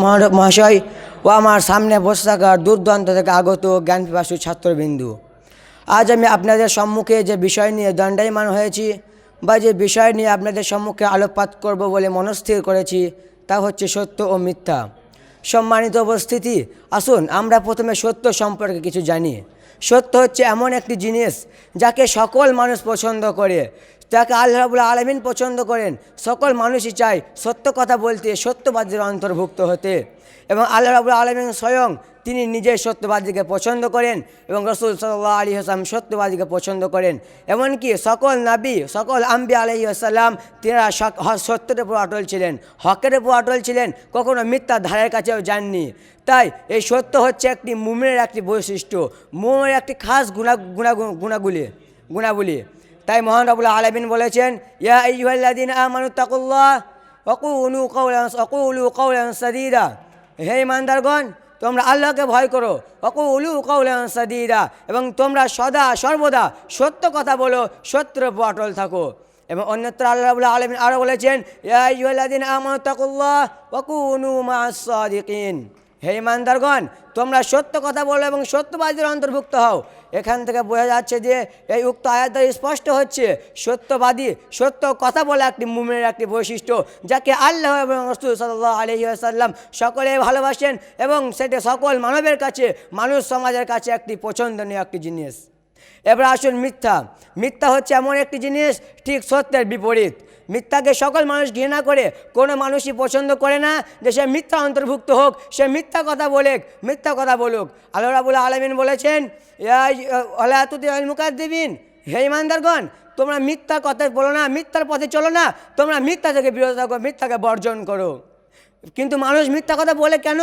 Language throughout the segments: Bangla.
মহা- মহাশয়, ও আমার সামনে বসে থাকা দূরদূরান্ত থেকে আগত জ্ঞানপিপাসু ছাত্রবিন্দু। আজ আমি আপনাদের সম্মুখে যে বিষয় নিয়ে দণ্ডায়মান হয়েছি বা যে বিষয় নিয়ে আপনাদের সম্মুখে আলোকপাত করব বলে মনস্থির করেছি, তা হচ্ছে সত্য ও মিথ্যা। সম্মানিত উপস্থিতি, আসুন আমরা প্রথমে সত্য সম্পর্কে কিছু জানি। সত্য হচ্ছে এমন একটি জিনিস যাকে সকল মানুষ পছন্দ করে যাকে আল্লাহ রাবুল আলমিন পছন্দ করেন, সকল মানুষই চায় সত্য কথা বলতে, সত্যবাদীর অন্তর্ভুক্ত হতে। এবং আল্লাহ রাবুল আলমিন স্বয়ং তিনি নিজে সত্যবাদীকে পছন্দ করেন এবং রসুল সাল্লাহ আলী হাসাম সত্যবাদীকে পছন্দ করেন। এমনকি সকল নাবি, সকল আম্বি আলহি আসাল্লাম তিনারা সত্যের উপর অটল ছিলেন, হকের উপর অটল ছিলেন, কখনো মিথ্যা ধারের কাছেও যাননি। তাই এই সত্য হচ্ছে একটি মুমের একটি বৈশিষ্ট্য মুমের একটি খাস গুণা গুণা গুণাবলী। তাই মহান রবুল আলমিন বলেছেন, ইয়া আইয়ুহাল্লাযীনা আমানু তাকুল্লাহ, ওয়াকুলু কাওলান ওয়াকুলু কাওলান সাদীদা। হে ইমানদারগণ, তোমরা আল্লাহকে ভয় করো। ওয়াকুলু কাওলান সাদীদা, এবং তোমরা সদা সর্বদা সত্য কথা বলো, সত্যের উপর অটল থাকো। এবং অন্যত্র আল্লাহ আলমিন আরও বলেছেন, ইয়া আমানু তাকুল্লাহ ওয়াকুনু মা'আস সাদিকিন হে ইমানদারগণ, তোমরা সত্য কথা বলো এবং সত্যবাদীর অন্তর্ভুক্ত হও। এখান থেকে বোঝা যাচ্ছে যে এই উক্ত আয়াত স্পষ্ট হচ্ছে। সত্যবাদী, সত্য কথা বলা একটি মুমের একটি বৈশিষ্ট্য, যাকে আল্লাহ এবং রসুল সাল্লাহ আলহি আসাল্লাম সকলে ভালোবাসেন এবং সেটা সকল মানবের কাছে, মানুষ সমাজের কাছে একটি পছন্দনীয় একটি জিনিস। এবার আসুন মিথ্যা। মিথ্যা হচ্ছে এমন একটি জিনিস, ঠিক সত্যের বিপরীত। মিথ্যাকে সকল মানুষ ঘৃণা করে, কোনো মানুষই পছন্দ করে না যে সে মিথ্যা অন্তর্ভুক্ত হোক, সে মিথ্যা কথা বলে মিথ্যা কথা বলুক। আল্লাহ রাবুল আলমিন বলেছেন মুকার দেবিন হে ইমানদারগণ তোমরা মিথ্যা কথা বলো না, মিথ্যার পথে চলো না, তোমরা মিথ্যা থেকে বিরত থাকো, মিথ্যাকে বর্জন করো। কিন্তু মানুষ মিথ্যা কথা বলে কেন?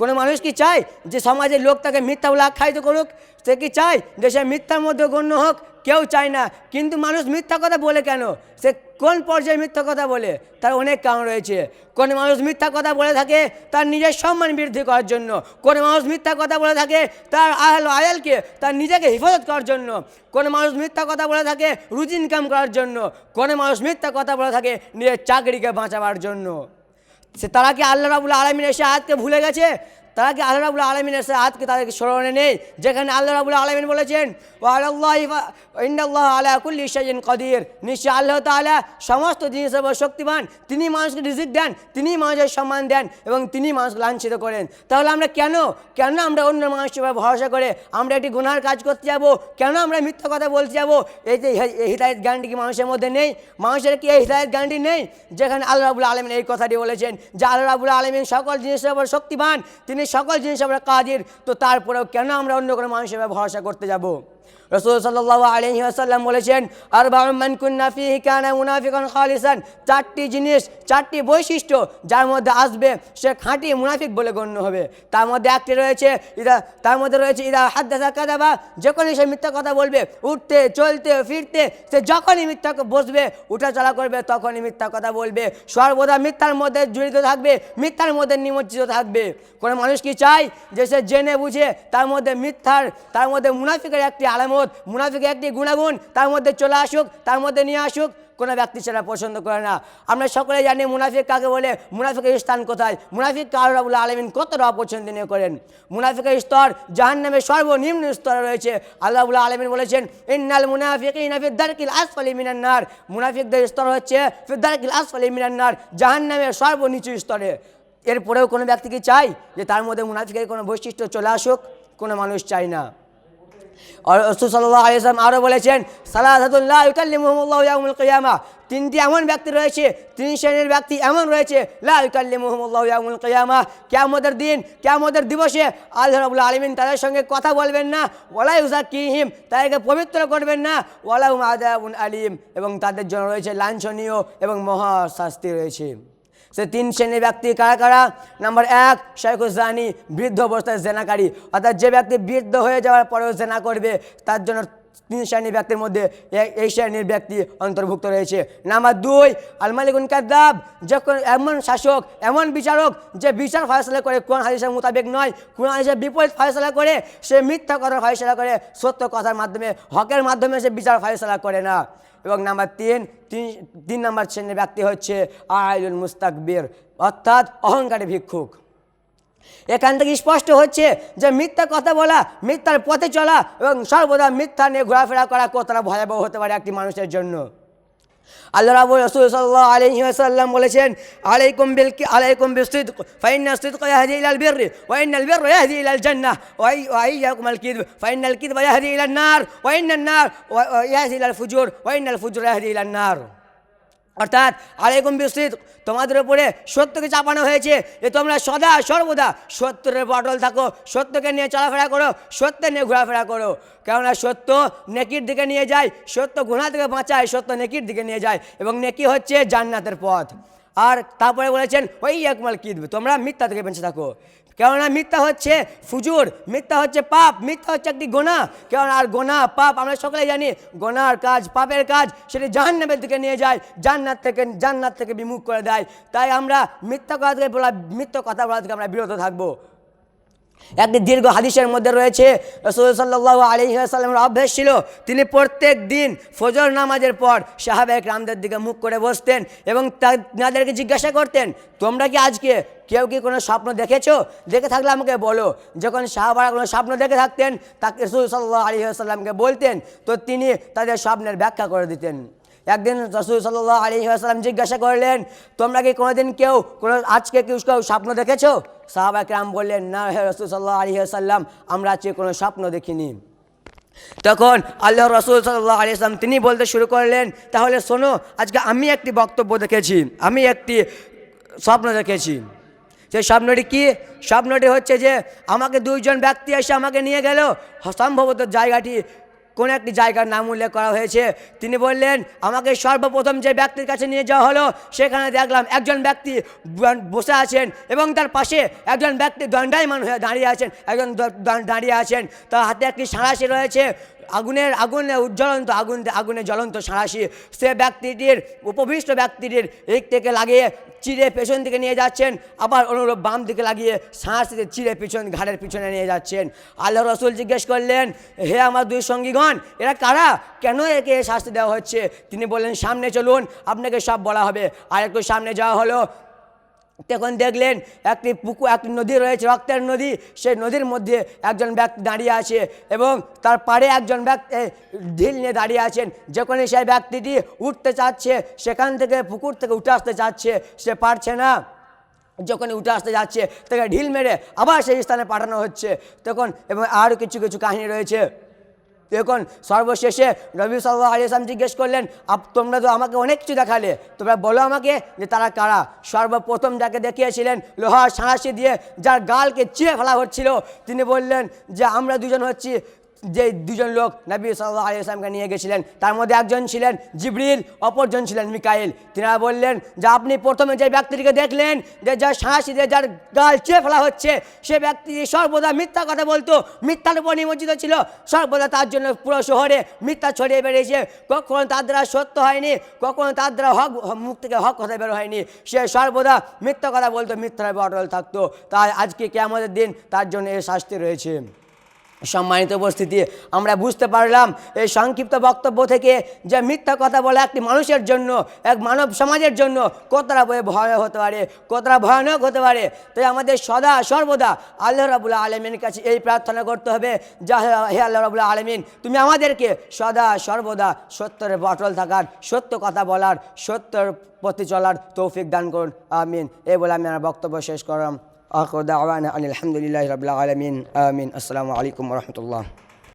কোনো মানুষ কি চায় যে সমাজের লোক তাকে মিথ্যা বলে আখ্যায়িত করুক? সে কি চায় যে সে মিথ্যার মধ্যে গণ্য হোক? কেউ চায় না। কিন্তু মানুষ মিথ্যা কথা বলে কেন? সে কোন পর্যায়ে মিথ্যা কথা বলে? তার অনেক কারণ রয়েছে। কোনো মানুষ মিথ্যা কথা বলে থাকে, তার নিজের সম্মান বৃদ্ধি করার জন্য। কোনো মানুষ মিথ্যা কথা বলে থাকে, তার আহল আয়ালকে তার নিজেকে হেফাজত করার জন্য। কোনো মানুষ মিথ্যা কথা বলে থাকে, রুজি ইনকাম করার জন্য। কোনো মানুষ মিথ্যা কথা বলে থাকে, নিজের চাকরিকে বাঁচাবার জন্য। সে তারা কি আল্লাহ রাবুল আলমিন এসে আজকে ভুলে গেছে? তারা কি আল্লাহ রাবুল আলমিন এসে আয়াতকে তাদেরকে স্মরণে নেই, যেখানে আল্লাহ রাবুল আলমিন বলেছেন আল্লাহ আলা শাইন কদির। নিশ্চয় আল্লাহ তাআলা সমস্ত জিনিসের উপর শক্তিমান, তিনি মানুষকে রিজিক দেন, তিনি মানুষের সম্মান দেন এবং তিনি মানুষকে লাঞ্ছিত করেন। তাহলে আমরা কেন? কেন আমরা অন্য মানুষের উপর ভরসা করে আমরা একটি গুনার কাজ করতে যাব? কেন আমরা মিথ্যা কথা বলতে যাব? এই যে হিদায়ত জ্ঞানটি কি মানুষের মধ্যে নেই? মানুষের কি এই হিদায়ত জ্ঞানটি নেই? যেখানে আল্লাহ রাবুল আলমিন এই কথাটি বলেছেন যে আল্লাহ রাবুল আলমিন সকল জিনিসের উপর শক্তিমান, তিনি সকল জিনিস আমরা কাজের তো তারপরেও কেন আমরা অন্য কোনো মানুষের ভরসা করতে যাব? রসুল সাল্লাহ আলহি আসাল্লাম বলেছেন আর বাহমান কুন্নাফি কানা মুনাফিকান খালিসান। চারটি জিনিস, চারটি বৈশিষ্ট্য যার মধ্যে আসবে, সে খাঁটি মুনাফিক বলে গণ্য হবে। তার মধ্যে একটি রয়েছে, ইদা, তার মধ্যে রয়েছে, ইদা হাদ্দাসা কাদাবা। যখনই সে মিথ্যা কথা বলবে, উঠতে, চলতে, ফিরতে, সে যখনই মিথ্যা বসবে উঠা চলা করবে, তখনই মিথ্যা কথা বলবে। সর্বদা মিথ্যার মধ্যে জড়িত থাকবে, মিথ্যার মধ্যে নিমজ্জিত থাকবে। কোনো মানুষ কি চায় যে সে জেনে বুঝে তার মধ্যে মিথ্যার, তার মধ্যে মুনাফিকের একটি আলামত মুনাফিকের একটি গুণাগুণ, তার মধ্যে চলে আসুক, তার মধ্যে নিয়ে আসুক, কোনো ব্যক্তি সেটা পছন্দ করে না। আমরা সকলে জানি মুনাফিক কাকে বলে, মুনাফিকের স্থান কোথায়? মুনাফিক কার রাবুল আলমিন কতটা অপছন্দনীয় করেন। মুনাফিকের স্তর জাহান্নামের সর্বনিম্ন স্তরে রয়েছে। আল্লাহ আলমিন বলেছেন, ইন্নাল মুনাফিক ফিদ্দারকিল আসফালি মিনান্নার মুনাফিকদের স্তর হচ্ছে ফিদ্দারকিল আসফালি মিনান্নার জাহান্নামের সর্বনিচু স্তরে। এরপরেও কোনো ব্যক্তি কি চায় যে তার মধ্যে মুনাফিকের কোনো বৈশিষ্ট্য চলে আসুক? কোনো মানুষ চায় না। আর রসুল সাল্লাহ আলিয়াম আরও বলেছেন সালাহাতুল্লাহ তিনটি এমন ব্যক্তি রয়েছে, তিন শ্রেণির ব্যক্তি এমন রয়েছে, লা ইকাল্লিমুল্লাহ ইয়ামুল কিয়ামা। কেয়ামতের দিন, কেয়ামতের দিবসে আল্লাহ আলমিন তাদের সঙ্গে কথা বলবেন না ওয়ালাই উজা কিহিম তাদেরকে পবিত্র করবেন না ওয়ালাউ আদাবুন আলিম। এবং তাদের জন্য রয়েছে লাঞ্ছনীয় এবং মহা শাস্তি রয়েছে। সে তিন শ্রেণির ব্যক্তি কারা কারা? নাম্বার এক শেখুজানি বৃদ্ধ অবস্থায় জেনাকারী। অর্থাৎ যে ব্যক্তি বৃদ্ধ হয়ে যাওয়ার পরেও জেনা করবে, তার জন্য তিন শ্রেণির ব্যক্তির মধ্যে এই শ্রেণির ব্যক্তি অন্তর্ভুক্ত রয়েছে। নাম্বার দুই, আলমালিকুন কাদ্দাব যখন এমন শাসক, এমন বিচারক, যে বিচার ফয়সলা করে কোন হাদিসের মোতাবেক নয়, কোন হাদিসের বিপরীত ফয়সলা করে সে মিথ্যা কথার ফয়সলা করে, সত্য কথার মাধ্যমে, হকের মাধ্যমে সে বিচার ফয়সলা করে না। এবং নাম্বার তিন তিন তিন নম্বর শ্রেণির ব্যক্তি হচ্ছে আয়ুল মুস্তাকবির, অর্থাৎ অহংকারী ভিক্ষুক। এখান থেকে স্পষ্ট হচ্ছে যে মিথ্যা কথা বলা, মিথ্যার পথে চলা এবং সর্বদা মিথ্যা নিয়ে ঘোরাফেরা করা কতটা ভয়াবহ হতে পারে একটি মানুষের জন্য। আল্লাহ রাবুল রসুল সাল্লাহ আলহি আসাল্লাম বলেছেন, আলাইকুম বিল আলাইকুম বিসিদ ফাইনাল সিদক ইয়াহদি ইলাল বিররি, ওয়া ইন্নাল বিররা ইয়াহদি ইলাল জান্নাহ, ওয়া ওয়া ইয়াকুম আল কিযব ফাইনাল কিযব ইয়াহদি ইলান নার, ওয়া ইন্নান নার ইলাল ফুজুর, ওয়া ইন্নাল ফুজুর ইয়াহদি ইলান নার। অর্থাৎ আলাইকুম বিস্তৃত। তোমাদের উপরে সত্যকে চাপানো হয়েছে। যে তোমরা সদা সর্বদা সত্যের বটল থাকো, সত্যকে নিয়ে চলাফেরা করো সত্য নিয়ে ঘোরাফেরা করো। কেননা সত্য নেকির দিকে নিয়ে যায়, সত্য গুণা থেকে বাঁচায়, সত্য নেকির দিকে নিয়ে যায় এবং নেকি হচ্ছে জান্নাতের পথ। আর তারপরে বলেছেন ওই একমাল কি তোমরা মিথ্যা থেকে বেঁচে থাকো। কেননা মিথ্যা হচ্ছে ফুজুর, মিথ্যা হচ্ছে পাপ, মিথ্যা হচ্ছে একটি গোনা। কেননা আর গোনা, পাপ আমরা সকলে জানি, গোনার কাজ, পাপের কাজ, সেটি জাহান্নামের দিকে নিয়ে যায়, জান্নাত থেকে জান্নাত থেকে বিমুখ করে দেয়। তাই আমরা মিথ্যা কথা থেকে বলা, মিথ্যা কথা বলা থেকে আমরা বিরত থাকব। একটি দীর্ঘ হাদিসের মধ্যে রয়েছে রসুল সাল্লাহ আলহিহাসাল্লামের অভ্যেস ছিল, তিনি প্রত্যেক দিন ফজর নামাজের পর সাহাবেক রামদের দিকে মুখ করে বসতেন এবং তাদেরকে জিজ্ঞাসা করতেন, তোমরা কি আজকে কেউ কি কোনো স্বপ্ন দেখেছ? দেখে থাকলে আমাকে বলো। যখন সাহাবারা কোনো স্বপ্ন দেখে থাকতেন, তাকে রসুল সাল্লাহ আলহিহাসাল্লামকে বলতেন, তো তিনি তাদের স্বপ্নের ব্যাখ্যা করে দিতেন। একদিন রসুল সাল্লাহ আলী আসাল্লাম জিজ্ঞাসা করলেন, তোমরা কি কোনোদিন কেউ, কোনো, আজকে কেউ কেউ স্বপ্ন দেখেছ? সাহাবা রাম বললেন, না হে রসুল সাল্লাহ আলী আসাল্লাম আমরা আজকে কোনো স্বপ্ন দেখিনি। তখন আল্লাহ রসুল সাল্লাহ আলী আসলাম তিনি বলতে শুরু করলেন, তাহলে শোনো, আজকে আমি একটি বক্তব্য দেখেছি, আমি একটি স্বপ্ন দেখেছি। সেই স্বপ্নটি কি? স্বপ্নটি হচ্ছে যে, আমাকে দুইজন ব্যক্তি এসে আমাকে নিয়ে গেল। সম্ভবত জায়গাটি কোনো একটি জায়গার নাম উল্লেখ করা হয়েছে। তিনি বললেন, আমাকে সর্বপ্রথম যে ব্যক্তির কাছে নিয়ে যাওয়া হলো, সেখানে দেখলাম একজন ব্যক্তি বসে আছেন এবং তার পাশে একজন ব্যক্তি দণ্ডায়মান হয়ে দাঁড়িয়ে আছেন, একজন দাঁড়িয়ে আছেন। তার হাতে একটি সাঁড়াশি রয়েছে। আগুনের, আগুনে উজ্জ্বলন্ত, আগুন, আগুনে জ্বলন্ত সাঁড়াশি সে ব্যক্তিটির, উপবিষ্ট ব্যক্তিটির এক থেকে লাগিয়ে চিড়ে পেছন দিকে নিয়ে যাচ্ছেন। আবার অনুরূপ বাম দিকে লাগিয়ে সাঁড়াশিতে চিড়ে পিছন, ঘাড়ের পিছনে নিয়ে যাচ্ছেন। আল্লাহ রসুল জিজ্ঞেস করলেন, হে আমার দুই সঙ্গীগণ, এরা কারা? কেন একে শাস্তি দেওয়া হচ্ছে? তিনি বললেন, সামনে চলুন, আপনাকে সব বলা হবে। আর একটু সামনে যাওয়া হলো তখন দেখলেন একটি পুকুর, একটি নদী রয়েছে, রক্তের নদী। সেই নদীর মধ্যে একজন ব্যক্তি দাঁড়িয়ে আছে এবং তার পাড়ে একজন ব্যক্তি ঢিল নিয়ে দাঁড়িয়ে আছেন। যখনই সেই ব্যক্তিটি উঠতে চাচ্ছে, সেখান থেকে পুকুর থেকে উঠে আসতে চাচ্ছে, সে পারছে না। যখনই উঠে আসতে যাচ্ছে, তাকে ঢিল মেরে আবার সেই স্থানে পাঠানো হচ্ছে। তখন এবং আরও কিছু কিছু কাহিনী রয়েছে। দেখুন, সর্বশেষে রবি সাল্লাহ আলিয়াম জিজ্ঞেস করলেন, আপ তোমরা তো আমাকে অনেক কিছু দেখালে, তোমরা বলো আমাকে যে তারা কারা? সর্বপ্রথম যাকে দেখিয়েছিলেন, লোহার সাঁড়াশি দিয়ে যার গালকে চিয়ে ফেলা হচ্ছিল, তিনি বললেন যে, আমরা দুজন হচ্ছি যে দুজন লোক নবী সাল্লাহ আলিয়াকে নিয়ে গেছিলেন, তার মধ্যে একজন ছিলেন জিবরিল, অপরজন ছিলেন মিকাইল। তিনারা বললেন, যে আপনি প্রথমে যে ব্যক্তিটিকে দেখলেন, যে যার সাহসী দিয়ে যার গাল চেয়ে ফেলা হচ্ছে, সে ব্যক্তি সর্বদা মিথ্যা কথা বলতো, মিথ্যার উপর নিমজ্জিত ছিল, সর্বদা তার জন্য পুরো শহরে মিথ্যা ছড়িয়ে বেরিয়েছে কখনো তার দ্বারা সত্য হয়নি, কখনো তার দ্বারা হক, মুখ থেকে হক কথা বের হয়নি। সে সর্বদা মিথ্যা কথা বলতো, মিথ্যার অটল থাকতো। তাই আজকে কে আমাদের দিন তার জন্য এর শাস্তি রয়েছে। সম্মানিত উপস্থিতি, আমরা বুঝতে পারলাম এই সংক্ষিপ্ত বক্তব্য থেকে যে মিথ্যা কথা বলে একটি মানুষের জন্য, এক মানব সমাজের জন্য কতটা বয়ে ভয় হতে পারে, কতটা ভয়ানক হতে পারে। তাই আমাদের সদা সর্বদা আল্লাহ রাবুল্লাহ আলমিনের কাছে এই প্রার্থনা করতে হবে, যা হে আল্লাহ রাবুল্লাহ আলমিন, তুমি আমাদেরকে সদা সর্বদা সত্যের বটল থাকার, সত্য কথা বলার, সত্যের পথে চলার তৌফিক দান করুন। আমিন। এই বলে আমি আমার বক্তব্য শেষ করলাম। آخر دعوانا أن الحمد لله رب العالمين. آمين. السلام عليكم ورحمة الله.